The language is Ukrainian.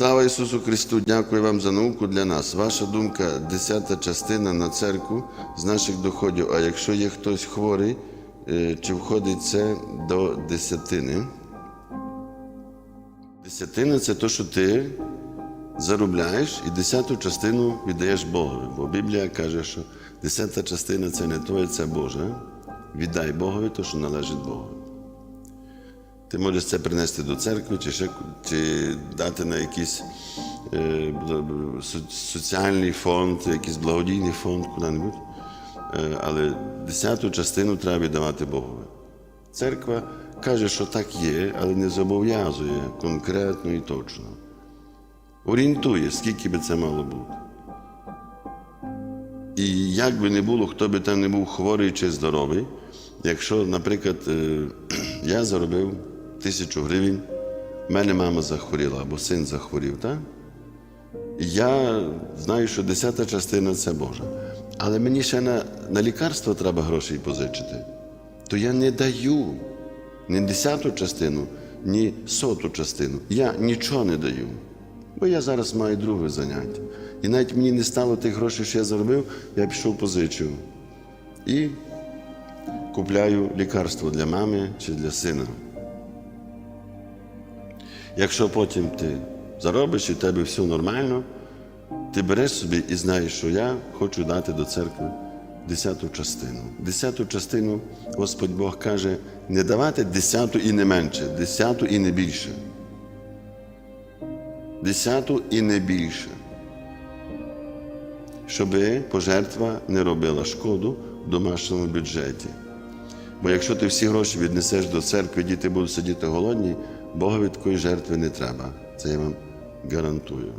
Слава Ісусу Христу! Дякую вам за науку для нас. Ваша думка десята частина на церкву з наших доходів. А якщо є хтось хворий, е, чи входить це до десятини? Десятина це те, що ти заробляєш і десяту частину віддаєш Богові. Бо Біблія каже, що десята частина це не твоє, це Боже. Віддай Богові те, що належить Богові. Ти можеш це принести до церкви, чи ще чи дати на якийсь е, со- соціальний фонд, якийсь благодійний фонд куди-небудь. Е, але десяту частину треба віддавати Богові. Церква каже, що так є, але не зобов'язує конкретно і точно. Орієнтує, скільки би це мало бути. І як би не було, хто би там не був хворий чи здоровий, якщо, наприклад, е, я заробив тисячу гривень, в мене мама захворіла або син захворів, так? Я знаю, що десята частина це Божа. Але мені ще на, на лікарство треба грошей позичити. То я не даю ні десяту частину, ні соту частину. Я нічого не даю. Бо я зараз маю друге заняття. І навіть мені не стало тих грошей, що я заробив, я пішов позичив. І купляю лікарство для мами чи для сина. Якщо потім ти заробиш і в тебе все нормально, ти береш собі і знаєш, що я хочу дати до церкви десяту частину. Десяту частину Господь Бог каже, не давати десяту і не менше, десяту і не більше. Десяту і не більше. Щоби пожертва не робила шкоду в домашньому бюджеті. Бо якщо ти всі гроші віднесеш до церкви, діти будуть сидіти голодні, Богові такої жертви не треба. Це я вам гарантую.